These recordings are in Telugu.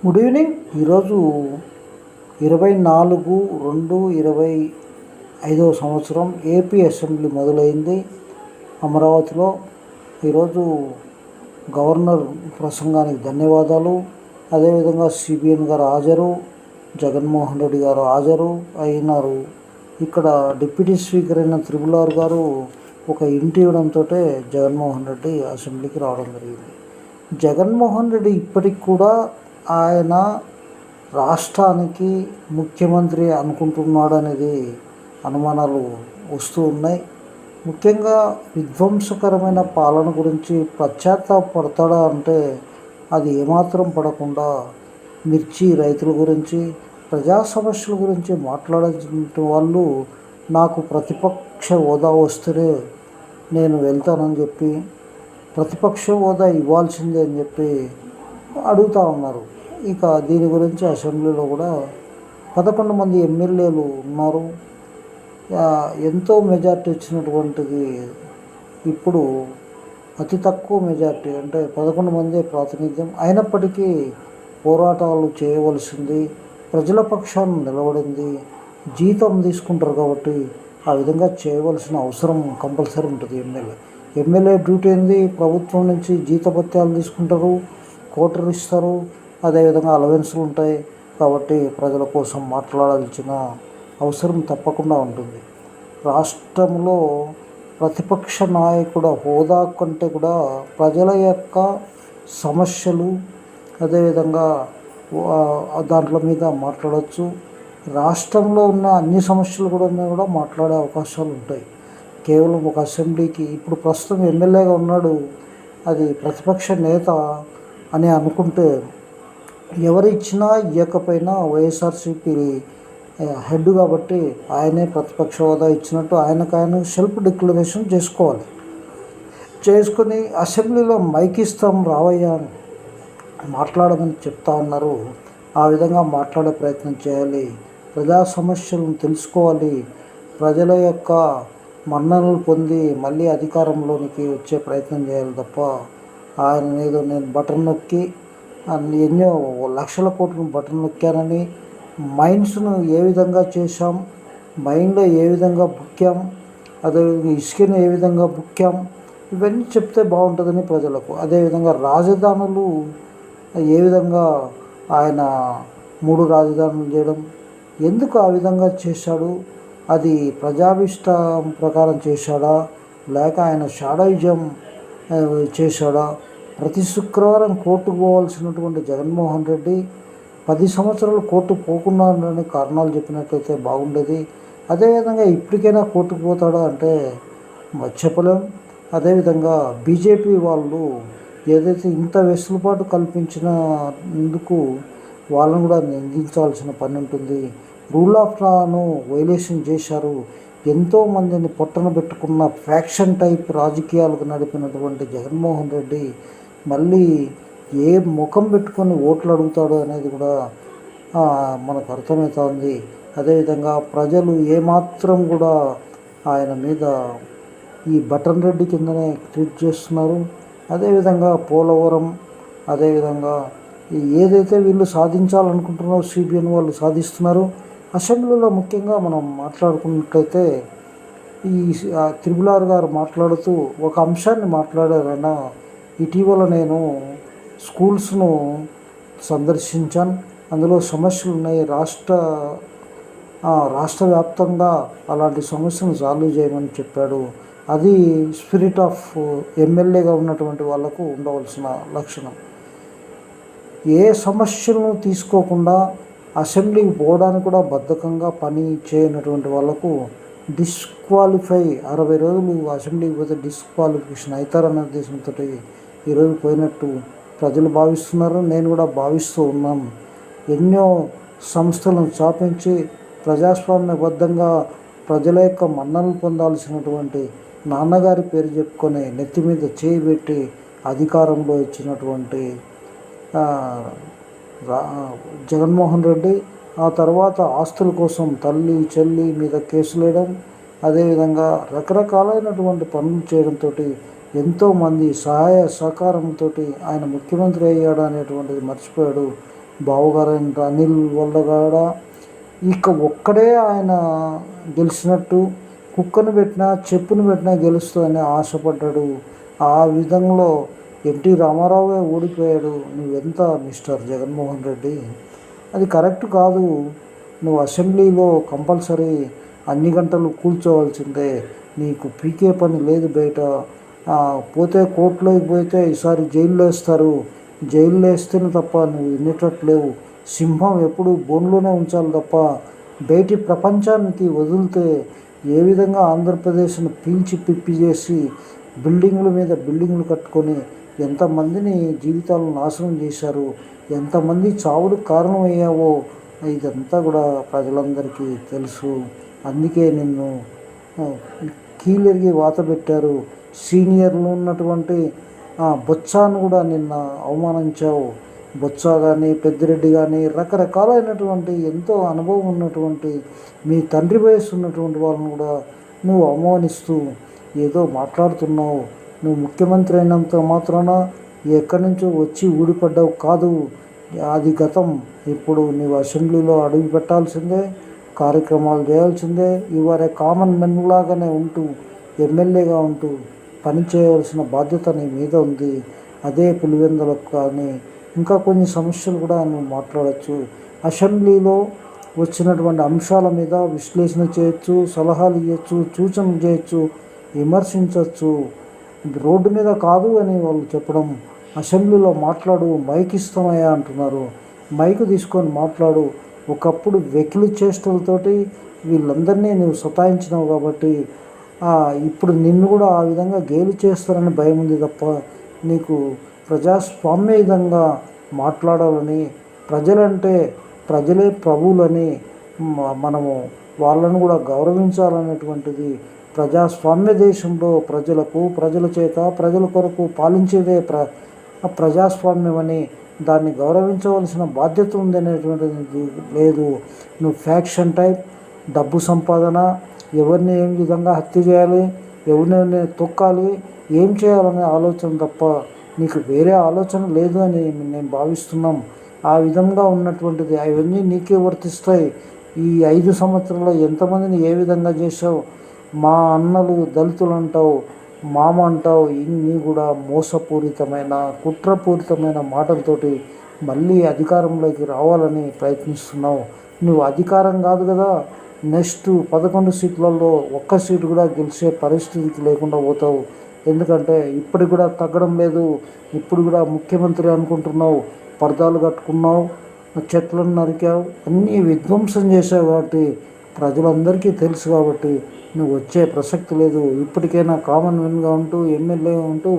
గుడ్ ఈవినింగ్ ఈరోజు ఇరవై నాలుగు రెండు ఇరవై ఐదవ సంవత్సరం ఏపీ అసెంబ్లీ మొదలైంది. అమరావతిలో ఈరోజు గవర్నర్ ప్రసంగానికి ధన్యవాదాలు. అదేవిధంగా సిబిఎన్ గారు హాజరు జగన్మోహన్ రెడ్డి గారు హాజరు అయినారు. ఇక్కడ డిప్యూటీ స్పీకర్ అయిన త్రిపులార్ గారు ఒక ఇంటి ఇవ్వడంతో జగన్మోహన్ రెడ్డి అసెంబ్లీకి రావడం జరిగింది. జగన్మోహన్ రెడ్డి ఇప్పటికి కూడా ఆయన రాష్ట్రానికి ముఖ్యమంత్రి అనుకుంటున్నాడు అనేది అనుమానాలు వస్తూ ఉన్నాయి. ముఖ్యంగా విధ్వంసకరమైన పాలన గురించి పశ్చాత్తాపడతాడా అంటే అది ఏమాత్రం పడకుండా మిర్చి రైతుల గురించి ప్రజా సమస్యల గురించి మాట్లాడాల్సిన వాళ్ళు నాకు ప్రతిపక్ష హోదా వస్తేనే నేను వెళ్తానని చెప్పి ప్రతిపక్ష హోదా ఇవ్వాల్సిందే అని చెప్పి అడుగుతూ ఉన్నారు. ఇక దీని గురించి అసెంబ్లీలో కూడా పదకొండు మంది ఎమ్మెల్యేలు ఉన్నారు. ఎంతో మెజార్టీ వచ్చినటువంటిది ఇప్పుడు అతి తక్కువ మెజార్టీ అంటే పదకొండు మంది ప్రాతినిధ్యం. అయినప్పటికీ పోరాటాలు చేయవలసింది ప్రజల పక్షాన్ని నిలబడింది జీతం తీసుకుంటారు కాబట్టి ఆ విధంగా చేయవలసిన అవసరం కంపల్సరీ ఉంటుంది ఎమ్మెల్యే. ఎమ్మెల్యే డ్యూటీ ఏంది? ప్రభుత్వం నుంచి జీతభత్యాలు తీసుకుంటారు కోటరు ఇస్తారు అదేవిధంగా అలవెన్సులు ఉంటాయి. కాబట్టి ప్రజల కోసం మాట్లాడాల్సిన అవసరం తప్పకుండా ఉంటుంది. రాష్ట్రంలో ప్రతిపక్ష నాయకుడ హోదా కంటే కూడా ప్రజల యొక్క సమస్యలు అదేవిధంగా దాంట్లో దాంట్ల మీద మాట్లాడవచ్చు రాష్ట్రంలో ఉన్న అన్ని సమస్యలు కూడా మీద కూడా మాట్లాడే అవకాశాలు ఉంటాయి. కేవలం ఒక అసెంబ్లీకి ఇప్పుడు ప్రస్తుతం ఎమ్మెల్యేగా ఉన్నాడు అది ప్రతిపక్ష నేత అని అనుకుంటే ఎవరిచ్చినా ఇవ్వకపోయినా వైఎస్ఆర్సీపీ హెడ్ కాబట్టి ఆయనే ప్రతిపక్ష హోదా ఇచ్చినట్టు ఆయనకు ఆయన సెల్ఫ్ డిక్లరేషన్ చేసుకోవాలి. చేసుకుని అసెంబ్లీలో మైక్ ఇస్తాం రావయ్యా అని మాట్లాడమని చెప్తా ఉన్నారు ఆ విధంగా మాట్లాడే ప్రయత్నం చేయాలి. ప్రజా సమస్యలను తెలుసుకోవాలి. ప్రజల యొక్క మన్ననలు పొంది మళ్ళీ అధికారంలోనికి వచ్చే ప్రయత్నం చేయాలి తప్ప ఆయన ఏదో నేను బటన్ నొక్కి ఎన్నో లక్షల కోట్లు బటన్ నొక్కానని మైండ్స్ను ఏ విధంగా చేశాం మైండ్లో ఏ విధంగా బుక్కాం అదేవిధంగా ఇసుకను ఏ విధంగా బుక్కాం ఇవన్నీ చెప్తే బాగుంటుందని ప్రజలకు. అదేవిధంగా రాజధానులు ఏ విధంగా ఆయన మూడు రాజధానులు చేయడం ఎందుకు ఆ విధంగా చేశాడు అది ప్రజాభిష్ట ప్రకారం చేశాడా లేక ఆయన షాడాయిజం చేశాడా ప్రతి శుక్రవారం కోర్టుకు పోవాల్సినటువంటి జగన్మోహన్ రెడ్డి పది సంవత్సరాలు కోర్టు పోకుండా ఉండని కారణాలు చెప్పినట్లయితే బాగుండేది. అదేవిధంగా ఇప్పటికైనా కోర్టుకు పోతాడా అంటే చెప్పలేం అదేవిధంగా బీజేపీ వాళ్ళు ఏదైతే ఇంత వెసులుబాటు కల్పించినందుకు వాళ్ళని కూడా నిందించాల్సిన పని ఉంటుంది. రూల్ ఆఫ్ లాను వైలేషన్ చేశారు. ఎంతో మందిని పొట్టన పెట్టుకున్న ఫ్యాక్షన్ టైప్ రాజకీయాలకు నడిపినటువంటి జగన్మోహన్ రెడ్డి మళ్ళీ ఏ ముఖం పెట్టుకొని ఓట్లు అడుగుతాడో అనేది కూడా మనకు అర్థమవుతోంది. అదేవిధంగా ప్రజలు ఏమాత్రం కూడా ఆయన మీద ఈ బటన్ రెడ్డి కిందనే ట్రీట్ చేస్తున్నారు. అదేవిధంగా పోలవరం అదేవిధంగా ఏదైతే వీళ్ళు సాధించాలనుకుంటున్నారో సిబిఎన్ వాళ్ళు సాధిస్తున్నారు. అసెంబ్లీలో ముఖ్యంగా మనం మాట్లాడుకున్నట్లయితే ఈ త్రిబులార్ గారు మాట్లాడుతూ ఒక అంశాన్ని మాట్లాడారైనా ఇటీవల నేను స్కూల్స్ను సందర్శించాను. అందులో సమస్యలు ఉన్నాయి. రాష్ట్ర రాష్ట్ర వ్యాప్తంగా అలాంటి సమస్యను సాల్వ్ చేయమని చెప్పాడు. అది స్పిరిట్ ఆఫ్ ఎమ్మెల్యేగా ఉన్నటువంటి వాళ్ళకు ఉండవలసిన లక్షణం. ఏ సమస్యలను తీసుకోకుండా అసెంబ్లీకి పోవడానికి కూడా బద్ధకంగా పని చేయనటువంటి వాళ్ళకు డిస్క్వాలిఫై అరవై రోజులు అసెంబ్లీకి పోతే డిస్క్వాలిఫికేషన్ అవుతారన్న ఉద్దేశంతో ఈరోజు పోయినట్టు ప్రజలు భావిస్తున్నారు నేను కూడా భావిస్తూ ఉన్నాను. ఎన్నో సంస్థలను స్థాపించి ప్రజాస్వామ్యబద్ధంగా ప్రజల యొక్క మన్ననలు పొందాల్సినటువంటి నాన్నగారి పేరు చెప్పుకొని నెత్తి మీద చేయి పెట్టి అధికారంలో ఇచ్చినటువంటి జగన్మోహన్ రెడ్డి ఆ తర్వాత ఆస్తుల కోసం తల్లి చెల్లి మీద కేసులు వేయడం అదేవిధంగా రకరకాలైనటువంటి పనులు చేయడంతో ఎంతోమంది సహాయ సహకారంతో ఆయన ముఖ్యమంత్రి అయ్యాడు అనేటువంటిది మర్చిపోయాడు. బావగారైన అనిల్ వల్లగాడ ఇక ఒక్కడే ఆయన గెలిచినట్టు కుక్కను పెట్టినా చెప్పును పెట్టినా గెలుస్తుందని ఆశపడ్డాడు. ఆ విధంలో ఎన్టీ రామారావే ఓడిపోయాడు. నువ్వెంత మిస్టర్ జగన్మోహన్ రెడ్డి? అది కరెక్ట్ కాదు. నువ్వు అసెంబ్లీలో కంపల్సరీ అన్ని గంటలు కూర్చోవాల్సిందే నీకు పీకే పని లేదు బయట పోతే కోర్టులోకి పోతే ఈసారి జైల్లో వేస్తారు. జైల్లో వేస్తేనే తప్ప నువ్వు వినేటట్లేవు సింహం ఎప్పుడు బోన్లోనే ఉంచాలి తప్ప బయటి ప్రపంచానికి వదిలితే ఏ విధంగా ఆంధ్రప్రదేశ్ను పీల్చి పిప్పి చేసి బిల్డింగ్ల మీద బిల్డింగ్లు కట్టుకొని ఎంతమందిని జీవితాలను నాశనం చేశారు ఎంతమంది చావులకు కారణమయ్యావో ఇదంతా కూడా ప్రజలందరికీ తెలుసు. అందుకే నిన్ను కీలెరిగి వాత పెట్టారు. సీనియర్లు ఉన్నటువంటి బొత్సాను కూడా నిన్న అవమానించావు. బొత్స కానీ పెద్దిరెడ్డి కానీ రకరకాలైనటువంటి ఎంతో అనుభవం ఉన్నటువంటి మీ తండ్రి వయసు ఉన్నటువంటి వాళ్ళని కూడా నువ్వు అవమానిస్తూ ఏదో మాట్లాడుతున్నావు. నువ్వు ముఖ్యమంత్రి అయినంత మాత్రాన ఎక్కడి నుంచో వచ్చి ఊడిపడ్డావు కాదు. అది గతం ఇప్పుడు నీవు అసెంబ్లీలో అడుగు పెట్టాల్సిందే కార్యక్రమాలు చేయాల్సిందే. ఇవారే కామన్ మెన్ లాగానే ఉంటూ ఎమ్మెల్యేగా ఉంటూ పని చేయవలసిన బాధ్యత నీ మీద ఉంది. అదే పులివెందులకు కానీ ఇంకా కొన్ని సమస్యలు కూడా నువ్వు మాట్లాడచ్చు. అసెంబ్లీలో వచ్చినటువంటి అంశాల మీద విశ్లేషణ చేయొచ్చు సలహాలు ఇవ్వచ్చు సూచనలు చేయొచ్చు విమర్శించవచ్చు రోడ్డు మీద కాదు అని వాళ్ళు చెప్పడం అసెంబ్లీలో మాట్లాడు మైక్ ఇస్తామయ్యా అంటున్నారు. మైక్ తీసుకొని మాట్లాడు. ఒకప్పుడు వెకిలి చేష్టలతోటి వీళ్ళందరినీ నువ్వు సతాయించినావు కాబట్టి ఇప్పుడు నిన్ను కూడా ఆ విధంగా గేలి చేస్తారని భయం ఉంది తప్ప నీకు ప్రజాస్వామ్య విధంగా మాట్లాడాలని ప్రజలంటే ప్రజలే ప్రభువులని మనము వాళ్ళను కూడా గౌరవించాలనేటువంటిది ప్రజాస్వామ్య దేశంలో ప్రజలకు ప్రజల చేత ప్రజల కొరకు పాలించేదే ప్ర ప్రజాస్వామ్యం అని దాన్ని గౌరవించవలసిన బాధ్యత ఉందనేటువంటిది లేదు. నువ్వు ఫ్యాక్షన్ టైప్ డబ్బు సంపాదన ఎవరిని ఏం విధంగా హత్య చేయాలి ఎవరిని తొక్కాలి ఏం చేయాలనే ఆలోచన తప్ప నీకు వేరే ఆలోచన లేదు అని నేను భావిస్తున్నాం. ఆ విధంగా ఉన్నటువంటిది అవన్నీ నీకే వర్తిస్తాయి. ఈ ఐదు సంవత్సరాల్లో ఎంతమందిని ఏ విధంగా చేసావు మా అన్నలు దళితులు అంటావు మామ అంటావు ఇన్ని కూడా మోసపూరితమైన కుట్రపూరితమైన మాటలతోటి మళ్ళీ అధికారంలోకి రావాలని ప్రయత్నిస్తున్నావు. నువ్వు అధికారం కాదు కదా నెక్స్ట్ పదకొండు సీట్లలో ఒక్క సీటు కూడా గెలిచే పరిస్థితికి లేకుండా పోతావు. ఎందుకంటే ఇప్పటికి కూడా తగ్గడం లేదు. ఇప్పుడు కూడా ముఖ్యమంత్రి అనుకుంటున్నావు. పరదాలు కట్టుకున్నావు. చెట్లను నరికావు. అన్నీ విధ్వంసం చేసావు కాబట్టి ప్రజలందరికీ తెలుసు కాబట్టి నువ్వు వచ్చే ప్రసక్తి లేదు. ఇప్పటికైనా కామన్ మెన్గా ఉంటూ ఎమ్మెల్యే ఉంటూ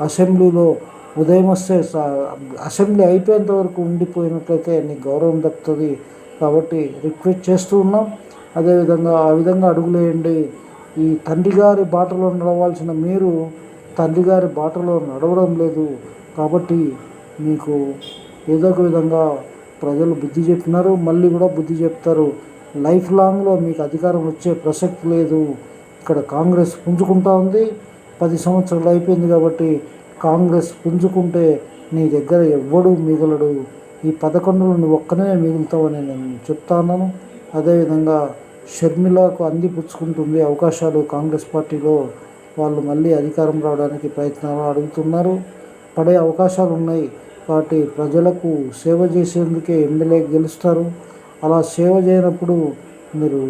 అసెంబ్లీలో ఉదయం వస్తే అసెంబ్లీ అయిపోయేంత వరకు ఉండిపోయినట్లయితే నీకు గౌరవం దక్కుతుంది కాబట్టి రిక్వెస్ట్ చేస్తూ ఉన్నాం. అదేవిధంగా ఆ విధంగా అడుగులేయండి. ఈ తండ్రి గారి బాటలో నడవాల్సిన మీరు తండ్రి గారి బాటలో నడవడం లేదు. కాబట్టి మీకు ఏదో ఒక విధంగా ప్రజలు బుద్ధి చెప్పినారు మళ్ళీ కూడా బుద్ధి చెప్తారు. లైఫ్ లాంగ్లో మీకు అధికారం వచ్చే ప్రసక్తి లేదు. ఇక్కడ కాంగ్రెస్ పుంజుకుంటా ఉంది. పది సంవత్సరాలు అయిపోయింది కాబట్టి కాంగ్రెస్ పుంజుకుంటే నీ దగ్గర ఎవ్వడు మిగలడు. ఈ పదకొండులో నువ్వు ఒక్కనే మిగులుతావని నేను చెప్తాను అదేవిధంగా షర్మిలకు అందిపుచ్చుకుంటుంది అవకాశాలు కాంగ్రెస్ పార్టీలో. వాళ్ళు మళ్ళీ అధికారం రావడానికి ప్రయత్నాలు అడుగుతున్నారు పడే అవకాశాలు ఉన్నాయి కాబట్టి ప్రజలకు సేవ చేసేందుకే ఎమ్మెల్యే గెలుస్తారు. అలా సేవ చేయనప్పుడు మీరు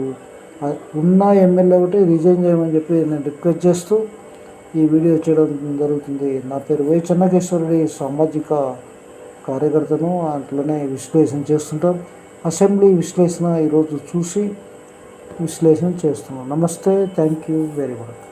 ఉన్న ఎమ్మెల్యే ఒకటి రిజైన్ చేయమని చెప్పి నేను రిక్వెస్ట్ చేస్తూ ఈ వీడియో చేయడం జరుగుతుంది. నా పేరు వై చెన్నకేశ్వరుడి సామాజిక కార్యకర్తను అట్లనే విశ్లేషణ చేస్తుంటాం. అసెంబ్లీ విశ్లేషణ ఈరోజు చూసి విశ్లేషణ చేస్తున్నాం. నమస్తే థ్యాంక్ యూ వెరీ మచ్